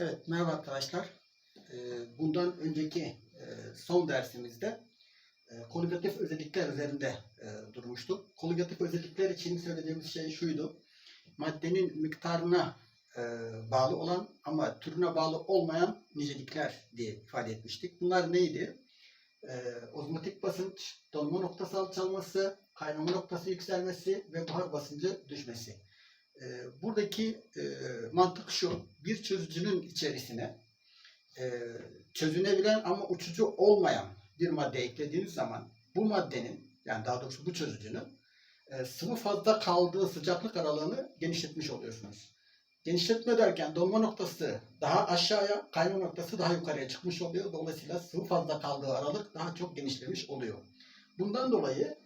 Evet, merhaba arkadaşlar. Ee, Bundan önceki e, son dersimizde e, koligatif özellikler üzerinde e, durmuştuk. Koligatif özellikler için söylediğimiz şey şuydu. Maddenin miktarına bağlı olan ama türüne bağlı olmayan nicelikler diye ifade etmiştik. Bunlar neydi? Ozmotik basınç, donma noktası alçalması, kaynama noktası yükselmesi ve buhar basıncı düşmesi. E, buradaki e, mantık şu, bir çözücünün içerisine e, çözünebilen ama uçucu olmayan bir madde eklediğiniz zaman bu maddenin, yani daha doğrusu bu çözücünün e, sıvı fazla kaldığı sıcaklık aralığını genişletmiş oluyorsunuz. Genişletme derken donma noktası daha aşağıya, kaynama noktası daha yukarıya çıkmış oluyor. Dolayısıyla sıvı fazla kaldığı aralık daha çok genişlemiş oluyor. Bundan dolayı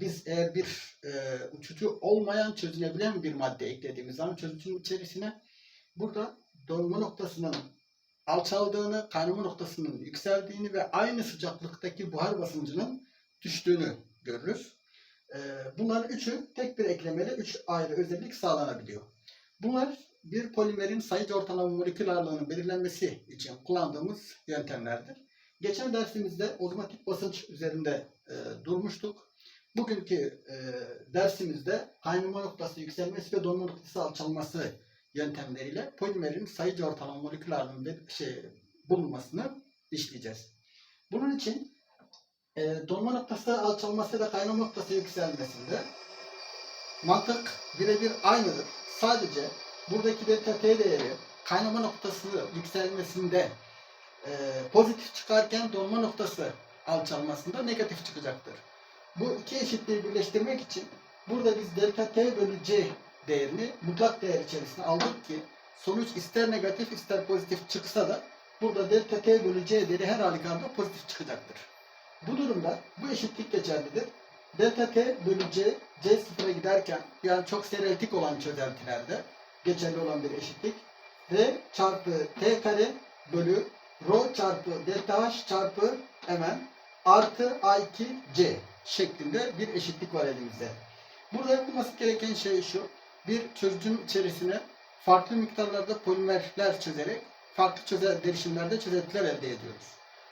biz eğer bir e, uçucu olmayan çözünebilen bir madde eklediğimiz zaman çözücünün içerisine burada donma noktasının alçaldığını, kaynama noktasının yükseldiğini ve aynı sıcaklıktaki buhar basıncının düştüğünü görürüz. E, bunların üçü tek bir eklemeli üç ayrı özellik sağlanabiliyor. Bunlar bir polimerin sayıcı ortalama molekül ağırlığının belirlenmesi için kullandığımız yöntemlerdir. Geçen dersimizde ozmotik basınç üzerinde e, durmuştuk. Bugünkü e, dersimizde kaynama noktası yükselmesi ve donma noktası alçalması yöntemleriyle polimerin sayıcı ortalama molekül ağırlığının bir şey, bulunmasını işleyeceğiz. Bunun için e, donma noktası alçalması ve kaynama noktası yükselmesinde mantık birebir aynıdır. Sadece buradaki delta T değeri kaynama noktası yükselmesinde e, pozitif çıkarken donma noktası alçalmasında negatif çıkacaktır. Bu iki eşitliği birleştirmek için burada biz delta T bölü C değerini mutlak değer içerisine aldık ki sonuç ister negatif ister pozitif çıksa da burada delta T bölü C değeri her halükarda pozitif çıkacaktır. Bu durumda bu eşitlik geçerlidir. Delta T bölü C, C sıfıra giderken yani çok serialitik olan çözeltilerde geçerli olan bir eşitlik. R çarpı T kare bölü Rho çarpı delta H çarpı hemen artı A2C şeklinde bir eşitlik var elimizde. Burada yapılması gereken şey şu. Bir çözücünün içerisine farklı miktarlarda polimerler çözerek farklı çözel derişimlerde çözeltiler elde ediyoruz.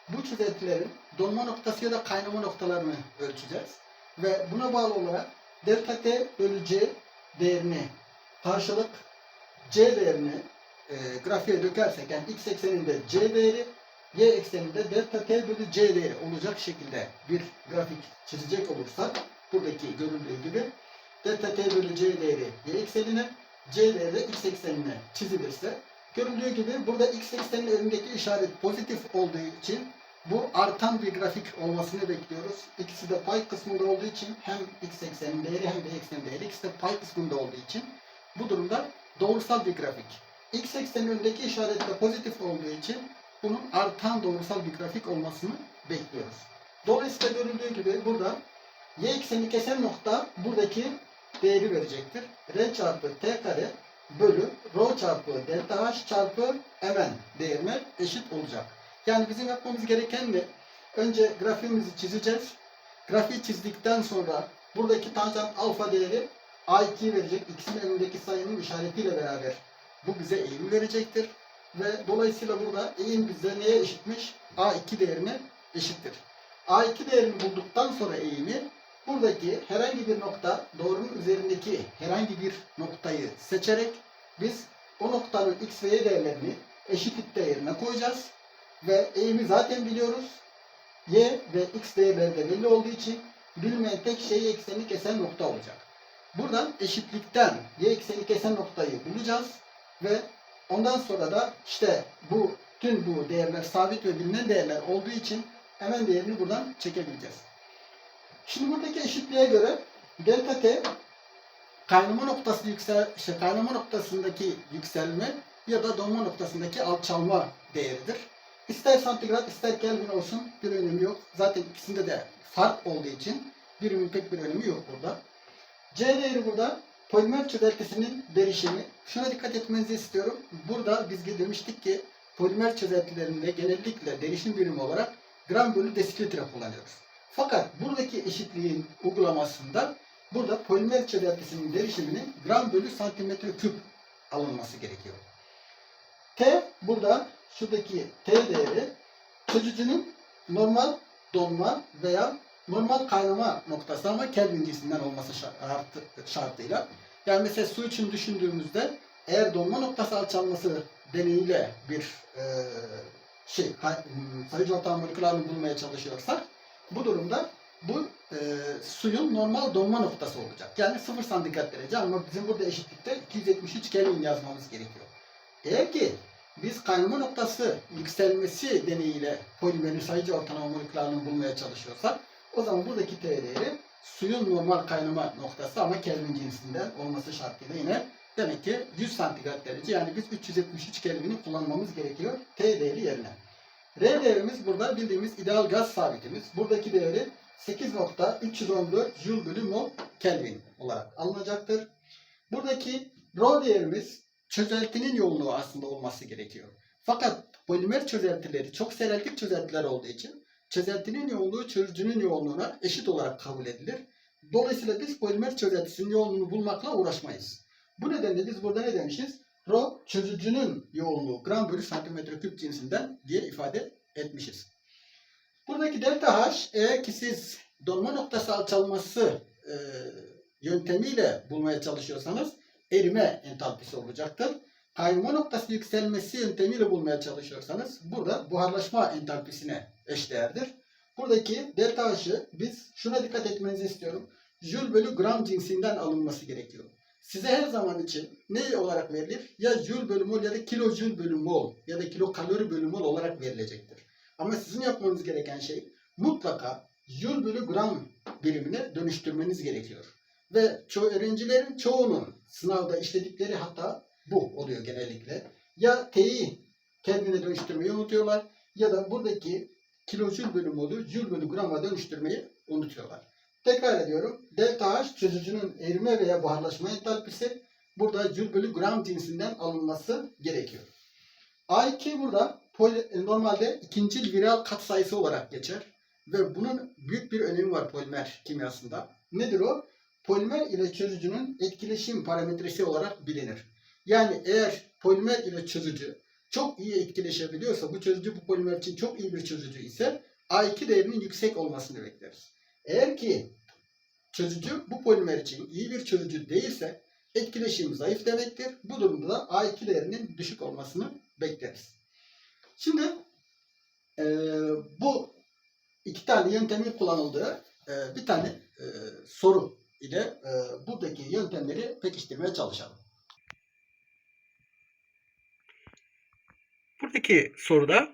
Bu çözeltilerin donma noktası ya da kaynama noktalarını ölçeceğiz. Ve buna bağlı olarak delta T bölü C değerini karşılık C değerini e, grafiğe dökersek yani x ekseninde C değeri y ekseninde delta t bölü c değeri olacak şekilde bir grafik çizecek olursak buradaki görüldüğü gibi delta t bölü c değeri y eksenine c değeri de x eksenine çizilirse görüldüğü gibi burada x ekseninin önündeki işaret pozitif olduğu için bu artan bir grafik olmasını bekliyoruz. İkisi de pay kısmında olduğu için hem x eksenin değeri hem de y eksenin değeri ikisi de pay kısmında olduğu için bu durumda doğrusal bir grafik. X eksenin önündeki işaret de pozitif olduğu için bunun artan doğrusal bir grafik olmasını bekliyoruz. Dolayısıyla görüldüğü gibi burada y ekseni kesen nokta buradaki değeri verecektir. R çarpı t kare bölü rho çarpı delta h çarpı mn değerine eşit olacak. Yani bizim yapmamız gereken ne? Önce grafiğimizi çizeceğiz. Grafiği çizdikten sonra buradaki tanjant alfa değeri a2 verecek. İkisinin önündeki sayının işaretiyle beraber bu bize eğimi verecektir. Ve dolayısıyla burada eğim bize neye eşitmiş? A2 değerine eşittir. A2 değerini bulduktan sonra eğimi buradaki herhangi bir nokta doğrunun üzerindeki herhangi bir noktayı seçerek biz o noktanın x ve y değerlerini eşitlik değerine koyacağız. Ve eğimi zaten biliyoruz. Y ve x değerleri de belli olduğu için bilinmeyen tek şey ekseni kesen nokta olacak. Buradan eşitlikten y ekseni kesen noktayı bulacağız ve Ondan sonra da işte bu tüm bu değerler sabit ve bilinen değerler olduğu için hemen değerini buradan çekebileceğiz. Şimdi buradaki eşitliğe göre delta t kaynama noktası yüksel işte kaynama noktasındaki yükselme ya da donma noktasındaki alçalma değeridir. İster santigrat ister kelvin olsun bir önemi yok. Zaten ikisinde de fark olduğu için birimin pek bir önemi yok burada. C değeri burada polimer çözeltisinin derişimi. Şuna dikkat etmenizi istiyorum. Burada biz demiştik ki polimer çözeltilerinde genellikle derişim birimi olarak gram bölü desillitre kullanıyoruz. Fakat buradaki eşitliğin uygulamasında burada polimer çözeltisinin derişiminin gram bölü santimetre küp alınması gerekiyor. T burada şuradaki T değeri çözücünün normal donma veya normal kaynama noktası ama Kelvin cinsinden olması şartı, şartıyla. Yani mesela su için düşündüğümüzde eğer donma noktası alçalması deneyiyle bir e, şey sayıcı ortam molekül ağırlığını bulmaya çalışıyorsak bu durumda bu e, suyun normal donma noktası olacak. Yani 0 santigrat derece ama bizim burada eşitlikte 273 Kelvin yazmamız gerekiyor. Eğer ki biz kaynama noktası yükselmesi deneyiyle polimerin sayıcı ortalama molekül ağırlığını bulmaya çalışıyorsak o zaman buradaki T değeri suyun normal kaynama noktası ama Kelvin cinsinden olması şartıyla yine demek ki 100 santigrat derece yani biz 373 Kelvin'i kullanmamız gerekiyor T değeri yerine. R değerimiz burada bildiğimiz ideal gaz sabitimiz. Buradaki değeri 8.314 Joule bölü mol Kelvin olarak alınacaktır. Buradaki rho değerimiz çözeltinin yoğunluğu aslında olması gerekiyor. Fakat polimer çözeltileri çok sereltik çözeltiler olduğu için çözeltinin yoğunluğu çözücünün yoğunluğuna eşit olarak kabul edilir. Dolayısıyla biz polimer çözeltisinin yoğunluğunu bulmakla uğraşmayız. Bu nedenle biz burada ne demişiz? Rho çözücünün yoğunluğu gram bölü santimetre küp cinsinden diye ifade etmişiz. Buradaki delta H eğer ki siz donma noktası alçalması e, yöntemiyle bulmaya çalışıyorsanız erime entalpisi olacaktır. Kaynama noktası yükselmesi yöntemiyle bulmaya çalışıyorsanız burada buharlaşma entalpisine eşdeğerdir. Buradaki delta H'ı biz şuna dikkat etmenizi istiyorum. Joule bölü gram cinsinden alınması gerekiyor. Size her zaman için ne olarak verilir? Ya joule bölü mol ya da kilo joule bölü mol ya da kilo kalori bölü mol olarak verilecektir. Ama sizin yapmanız gereken şey mutlaka joule bölü gram birimine dönüştürmeniz gerekiyor. Ve ço öğrencilerin çoğunun sınavda işledikleri hata bu oluyor genellikle. Ya T'yi kendine dönüştürmeyi unutuyorlar ya da buradaki kilojül bölü molü jül bölü grama dönüştürmeyi unutuyorlar. Tekrar ediyorum. Delta H çözücünün erime veya buharlaşma entalpisi burada jül bölü gram cinsinden alınması gerekiyor. A2 burada poli- normalde ikinci viral katsayısı olarak geçer. Ve bunun büyük bir önemi var polimer kimyasında. Nedir o? Polimer ile çözücünün etkileşim parametresi olarak bilinir. Yani eğer polimer ile çözücü çok iyi etkileşebiliyorsa, bu çözücü bu polimer için çok iyi bir çözücü ise A2 değerinin yüksek olmasını bekleriz. Eğer ki çözücü bu polimer için iyi bir çözücü değilse etkileşim zayıf demektir. Bu durumda da A2 değerinin düşük olmasını bekleriz. Şimdi eee, bu iki tane yöntemin kullanıldığı eee, bir tane eee, soru ile eee, buradaki yöntemleri pekiştirmeye çalışalım. Buradaki soruda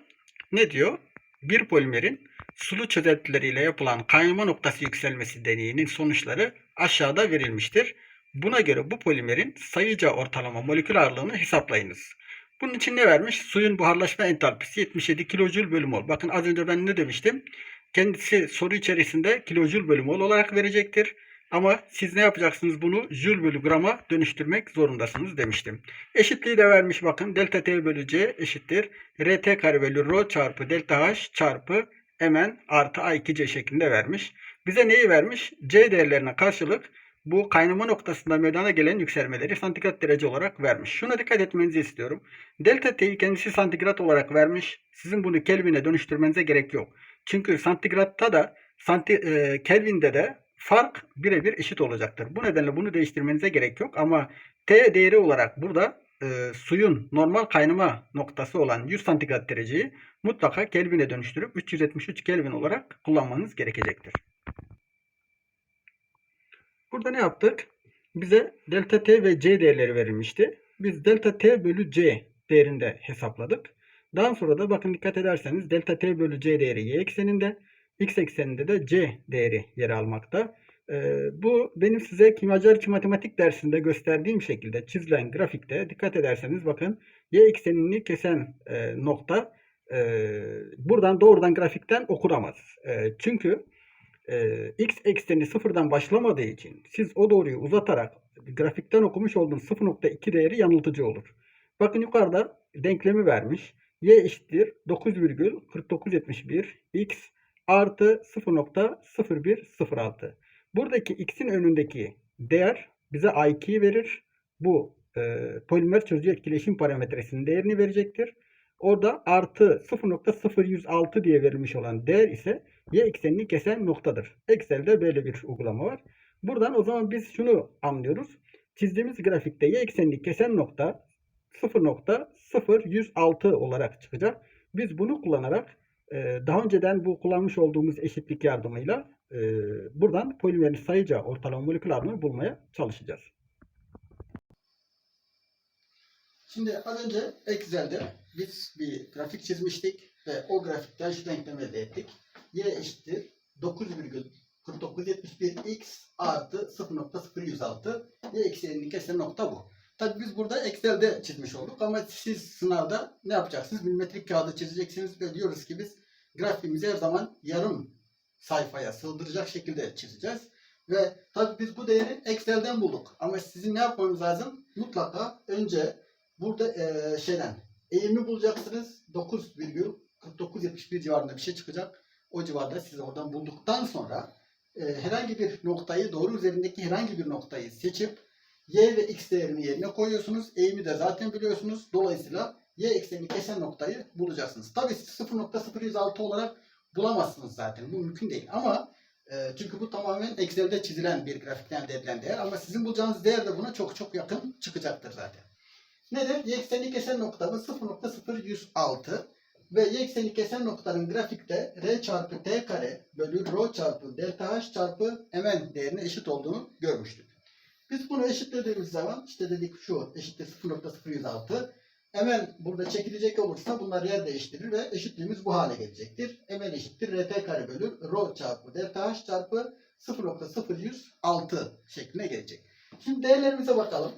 ne diyor? Bir polimerin sulu çözeltileriyle yapılan kaynama noktası yükselmesi deneyinin sonuçları aşağıda verilmiştir. Buna göre bu polimerin sayıca ortalama molekül ağırlığını hesaplayınız. Bunun için ne vermiş? Suyun buharlaşma entalpisi 77 kilojül bölü mol. Bakın az önce ben ne demiştim? Kendisi soru içerisinde kilojül bölü mol olarak verecektir. Ama siz ne yapacaksınız bunu jül bölü grama dönüştürmek zorundasınız demiştim. Eşitliği de vermiş bakın. Delta T bölü C eşittir. RT kare bölü rho çarpı delta H çarpı Mn artı A2C şeklinde vermiş. Bize neyi vermiş? C değerlerine karşılık bu kaynama noktasında meydana gelen yükselmeleri santigrat derece olarak vermiş. Şuna dikkat etmenizi istiyorum. Delta T'yi kendisi santigrat olarak vermiş. Sizin bunu Kelvin'e dönüştürmenize gerek yok. Çünkü santigratta da santi, e, Kelvin'de de fark birebir eşit olacaktır. Bu nedenle bunu değiştirmenize gerek yok ama T değeri olarak burada e, suyun normal kaynama noktası olan 100 santigrat dereceyi mutlaka Kelvin'e dönüştürüp 373 Kelvin olarak kullanmanız gerekecektir. Burada ne yaptık? Bize delta T ve C değerleri verilmişti. Biz delta T bölü C değerinde hesapladık. Daha sonra da bakın dikkat ederseniz delta T bölü C değeri y ekseninde, x ekseninde de C değeri yer almakta. Ee, bu benim size kimyager matematik dersinde gösterdiğim şekilde çizilen grafikte dikkat ederseniz bakın y eksenini kesen e, nokta e, buradan doğrudan grafikten okunamaz. E, çünkü x ekseni sıfırdan başlamadığı için siz o doğruyu uzatarak grafikten okumuş olduğunuz 0.2 değeri yanıltıcı olur. Bakın yukarıda denklemi vermiş. y eşittir 9,4971 x artı 0.0106. Buradaki x'in önündeki değer bize a2'yi verir. Bu e, polimer çözücü etkileşim parametresinin değerini verecektir. Orada artı 0.0106 diye verilmiş olan değer ise y eksenini kesen noktadır. Excel'de böyle bir uygulama var. Buradan o zaman biz şunu anlıyoruz. Çizdiğimiz grafikte y eksenini kesen nokta 0.0106 olarak çıkacak. Biz bunu kullanarak daha önceden bu kullanmış olduğumuz eşitlik yardımıyla e, buradan polimerin sayıca ortalama molekül ağırlığını bulmaya çalışacağız. Şimdi az önce Excel'de biz bir grafik çizmiştik ve o grafikten şu denklemi elde ettik. Y eşittir 9,4971x artı 0.0106 y eksenini kesen nokta bu. Tabi biz burada Excel'de çizmiş olduk ama siz sınavda ne yapacaksınız? Milimetrik kağıda çizeceksiniz ve diyoruz ki biz grafiğimizi her zaman yarım sayfaya sığdıracak şekilde çizeceğiz. Ve tabi biz bu değeri Excel'den bulduk. Ama sizin ne yapmanız lazım? Mutlaka önce burada eee, şeyden eğimi bulacaksınız. 9,4971 civarında bir şey çıkacak. O civarda siz oradan bulduktan sonra eee, herhangi bir noktayı doğru üzerindeki herhangi bir noktayı seçip y ve x değerini yerine koyuyorsunuz. Eğimi de zaten biliyorsunuz. Dolayısıyla y eksenini kesen noktayı bulacaksınız. Tabii siz 0.0106 olarak bulamazsınız zaten. Bu mümkün değil. Ama e, çünkü bu tamamen Excel'de çizilen bir grafikten elde edilen değer. Ama sizin bulacağınız değer de buna çok çok yakın çıkacaktır zaten. Nedir? Y ekseni kesen noktamız 0.0106 ve y ekseni kesen noktanın grafikte r çarpı t kare bölü rho çarpı delta h çarpı mn değerine eşit olduğunu görmüştük. Biz bunu eşitlediğimiz zaman işte dedik şu eşittir 0.0106 Hemen burada çekilecek olursa bunlar yer değiştirir ve eşitliğimiz bu hale gelecektir. Mn eşittir rt kare bölü rho çarpı delta h çarpı 0.0106 şekline gelecek. Şimdi değerlerimize bakalım.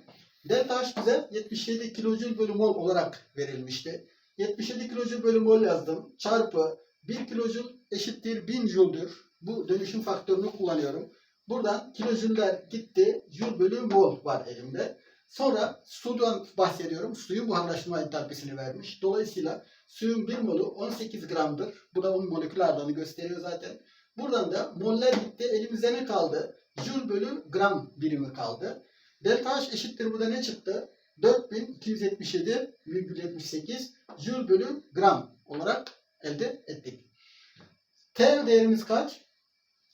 Delta H bize 77 kilojül bölü mol olarak verilmişti. 77 kilojül bölü mol yazdım. Çarpı 1 kilojül eşittir 1000 jüldür. Bu dönüşüm faktörünü kullanıyorum. Buradan kilojüller gitti. Jül bölü mol var elimde. Sonra sudan bahsediyorum. Suyun buharlaşma entalpisini vermiş. Dolayısıyla suyun 1 molü 18 gramdır. Bu da onun molekül ağırlığını gösteriyor zaten. Buradan da moller gitti. Elimizde ne kaldı? Jül bölü gram birimi kaldı. Delta H eşittir burada ne çıktı? 4277,78 Joule bölü gram olarak elde ettik. T değerimiz kaç?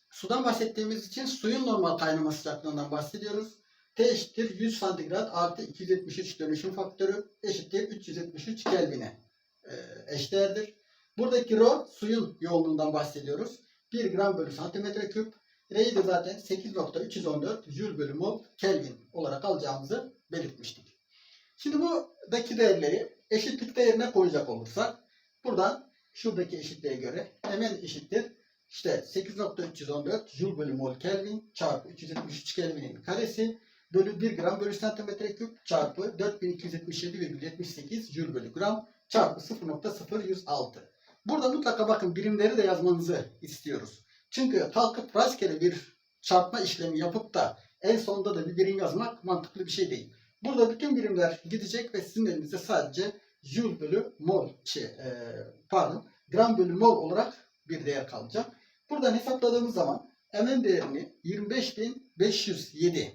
Sudan bahsettiğimiz için suyun normal kaynama sıcaklığından bahsediyoruz. T eşittir 100 santigrat artı 273 dönüşüm faktörü eşittir 373 Kelvin'e e, eşdeğerdir. Buradaki rho suyun yoğunluğundan bahsediyoruz. 1 gram bölü santimetre küp. R'yi de zaten 8.314 Joule bölü mol Kelvin olarak alacağımızı belirtmiştik. Şimdi buradaki değerleri eşitlik değerine koyacak olursak buradan şuradaki eşitliğe göre hemen eşittir. İşte 8.314 Joule bölü mol Kelvin çarpı 373 Kelvin'in karesi bölü 1 gram bölü santimetre küp çarpı 4277,78 Joule bölü gram çarpı 0.0106. Burada mutlaka bakın birimleri de yazmanızı istiyoruz. Çünkü kalkıp rastgele bir çarpma işlemi yapıp da en sonunda da bir birim yazmak mantıklı bir şey değil. Burada bütün birimler gidecek ve sizin elinizde sadece joule bölü mol, şey, e, pardon, gram bölü mol olarak bir değer kalacak. Buradan hesapladığımız zaman Mn değerini 25.507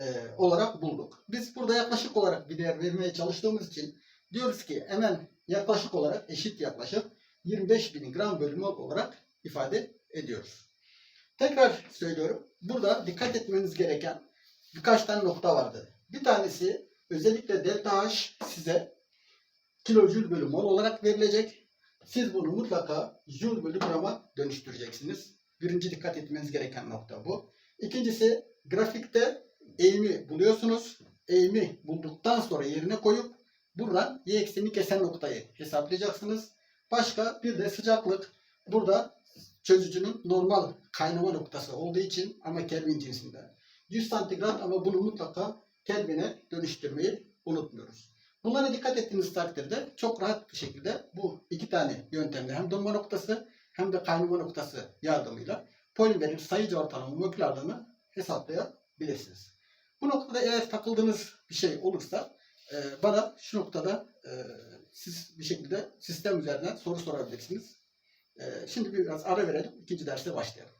e, olarak bulduk. Biz burada yaklaşık olarak bir değer vermeye çalıştığımız için diyoruz ki Mn yaklaşık olarak eşit yaklaşık 25.000 gram bölü mol olarak ifade ediyoruz. Tekrar söylüyorum. Burada dikkat etmeniz gereken birkaç tane nokta vardı. Bir tanesi özellikle delta H size kilojül bölü mol olarak verilecek. Siz bunu mutlaka jül bölü grama dönüştüreceksiniz. Birinci dikkat etmeniz gereken nokta bu. İkincisi grafikte eğimi buluyorsunuz. Eğimi bulduktan sonra yerine koyup buradan y eksenini kesen noktayı hesaplayacaksınız. Başka bir de sıcaklık. Burada çözücünün normal kaynama noktası olduğu için ama Kelvin cinsinde. 100 santigrat ama bunu mutlaka Kelvin'e dönüştürmeyi unutmuyoruz. Bunlara dikkat ettiğiniz takdirde çok rahat bir şekilde bu iki tane yöntemle hem donma noktası hem de kaynama noktası yardımıyla polimerin sayıcı ortalama molekül ağırlığını hesaplayabilirsiniz. Bu noktada eğer takıldığınız bir şey olursa e, bana şu noktada e, siz bir şekilde sistem üzerinden soru sorabilirsiniz. Ee, Şimdi biraz ara verelim. İkinci derse başlayalım.